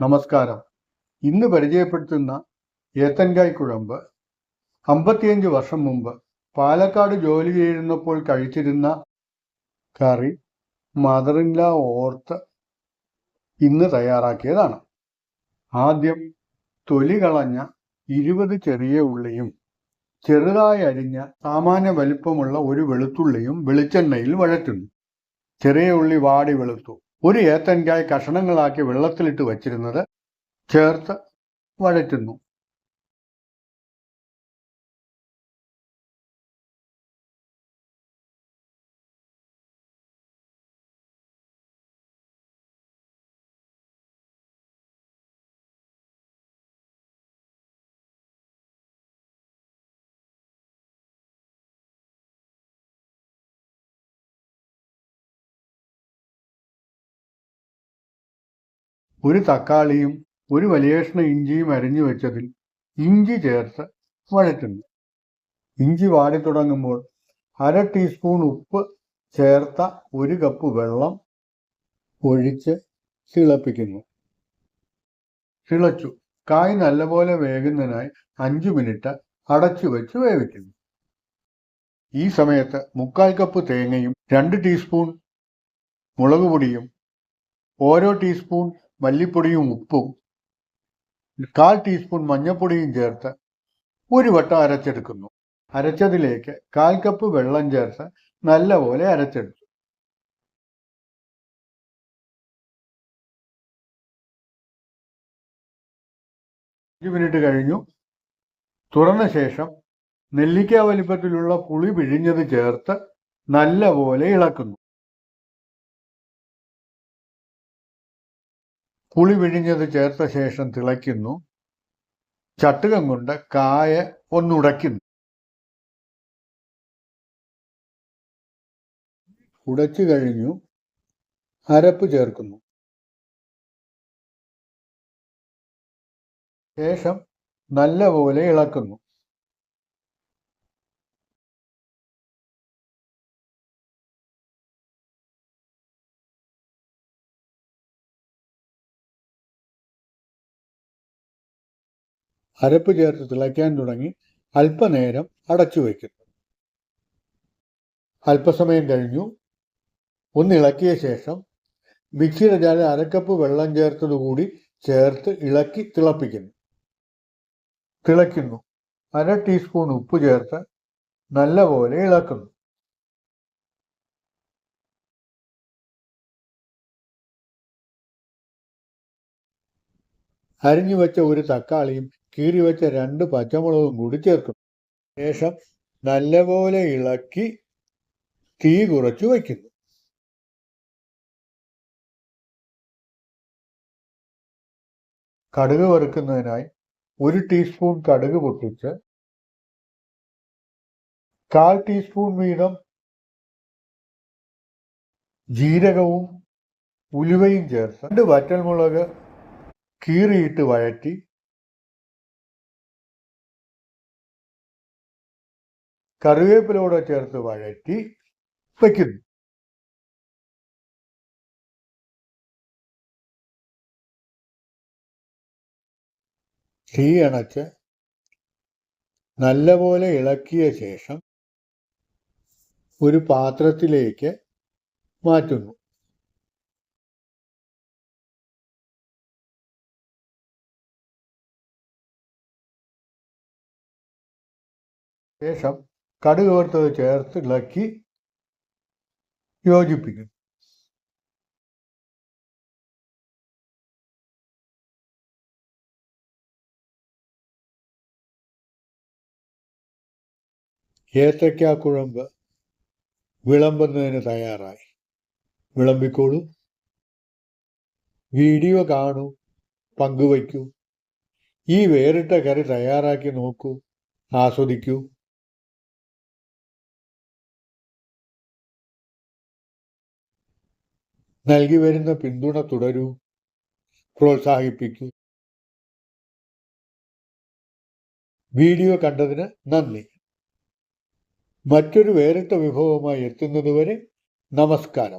നമസ്കാരം. ഇന്ന് പരിചയപ്പെടുത്തുന്ന ഏത്തൻകായ് കുഴമ്പ് അമ്പത്തിയഞ്ച് വർഷം മുമ്പ് പാലക്കാട് ജോലി ചെയ്യുന്നപ്പോൾ കഴിച്ചിരുന്ന കറി മദറില്ല ഓർത്ത് ഇന്ന് തയ്യാറാക്കിയതാണ്. ആദ്യം തൊലി കളഞ്ഞ ഇരുപത് ചെറിയ ഉള്ളിയും ചെറുതായി അരിഞ്ഞ സാമാന്യ വലിപ്പമുള്ള ഒരു വെളുത്തുള്ളിയും വെളിച്ചെണ്ണയിൽ വഴറ്റുന്നു. ചെറിയ ഉള്ളി വാടി വെളുത്തു. ഒരു ഏത്തൻകായ് കഷണങ്ങളാക്കി വെള്ളത്തിലിട്ട് വച്ചിരുന്നത് ചേർത്ത് വഴറ്റുന്നു. ഒരു തക്കാളിയും ഒരു വലിയ ഇഞ്ചിയും അരിഞ്ഞു വെച്ചതിൽ ഇഞ്ചി ചേർത്ത് വഴറ്റുന്നു. ഇഞ്ചി വാടി തുടങ്ങുമ്പോൾ അര ടീസ്പൂൺ ഉപ്പ് ചേർത്ത ഒരു കപ്പ് വെള്ളം ഒഴിച്ച് തിളപ്പിക്കുന്നു. തിളച്ചു. കായ് നല്ലപോലെ വേകുന്നതിനായി അഞ്ചു മിനിറ്റ് അടച്ചു വെച്ച് വേവിക്കുന്നു. ഈ സമയത്ത് മുക്കാൽ കപ്പ് തേങ്ങയും രണ്ട് ടീസ്പൂൺ മുളക് പൊടിയും ഓരോ ടീസ്പൂൺ മല്ലിപ്പൊടിയും ഉപ്പും കാൽ ടീസ്പൂൺ മഞ്ഞൾപ്പൊടിയും ചേർത്ത് ഒരു വട്ടം അരച്ചെടുക്കുന്നു. അരച്ചതിലേക്ക് കാൽ കപ്പ് വെള്ളം ചേർത്ത് നല്ലപോലെ അരച്ചെടുത്തു. അഞ്ച് മിനിറ്റ് കഴിഞ്ഞു. തുറന്ന ശേഷം നെല്ലിക്ക വലിപ്പത്തിലുള്ള പുളി പിഴിഞ്ഞത് ചേർത്ത് നല്ലപോലെ ഇളക്കുന്നു. പുളി പിഴിഞ്ഞത് ചേർത്ത ശേഷം തിളയ്ക്കുന്നു. ചട്ടുകം കൊണ്ട് കായ ഒന്നുടയ്ക്കുന്നു. ഉടച്ചു കഴിഞ്ഞു അരപ്പ് ചേർക്കുന്നു. ശേഷം നല്ലപോലെ ഇളക്കുന്നു. അരപ്പ് ചേർത്ത് തിളയ്ക്കാൻ തുടങ്ങി അല്പനേരം അടച്ചു വയ്ക്കുന്നു അല്പസമയം കഴിഞ്ഞു. ഒന്നിളക്കിയ ശേഷം മിക്സിയുടെ ജാല അരക്കപ്പ് വെള്ളം ചേർത്തതുകൂടി ചേർത്ത് ഇളക്കി തിളപ്പിക്കുന്നു. തിളയ്ക്കുന്നു. അര ടീസ്പൂൺ ഉപ്പ് ചേർത്ത് നല്ലപോലെ ഇളക്കുന്നു. അരിഞ്ഞു വെച്ച ഒരു തക്കാളിയും കീറി വെച്ച രണ്ട് പച്ചമുളകും കൂടി ചേർക്കുന്നു. ശേഷം നല്ലപോലെ ഇളക്കി തീ കുറച്ച് വയ്ക്കുന്നു. കടുക് വറുക്കുന്നതിനായി ഒരു ടീസ്പൂൺ കടുക് പൊട്ടിച്ച് കാൽ ടീസ്പൂൺ വീതം ജീരകവും ഉലുവയും ചേർത്ത് രണ്ട് വറ്റൽമുളക് കീറിയിട്ട് വഴറ്റി കറിവേപ്പിലൂടെ ചേർത്ത് വഴറ്റി വയ്ക്കുന്നു തീ അണച്ച് നല്ലപോലെ ഇളക്കിയ ശേഷം ഒരു പാത്രത്തിലേക്ക് മാറ്റുന്നു. ശേഷം കടുക് വറുത്തത് ചേർത്ത് ഇളക്കി യോജിപ്പിക്കും ഏത്തയ്ക്ക കുഴമ്പ് വിളമ്പുന്നതിന് തയ്യാറായി. വിളമ്പിക്കോളൂ. വീഡിയോ കാണൂ പങ്കുവയ്ക്കൂ. ഈ വേറിട്ട കറി തയ്യാറാക്കി നോക്കൂ ആസ്വദിക്കൂ. നൽകി വരുന്ന പിന്തുണ തുടരൂ. പ്രോത്സാഹിപ്പിക്കൂ. വീഡിയോ കണ്ടതിന് നന്ദി. മറ്റൊരു വേറിട്ട വിഭവമായി എത്തുന്നതുവരെ നമസ്കാരം.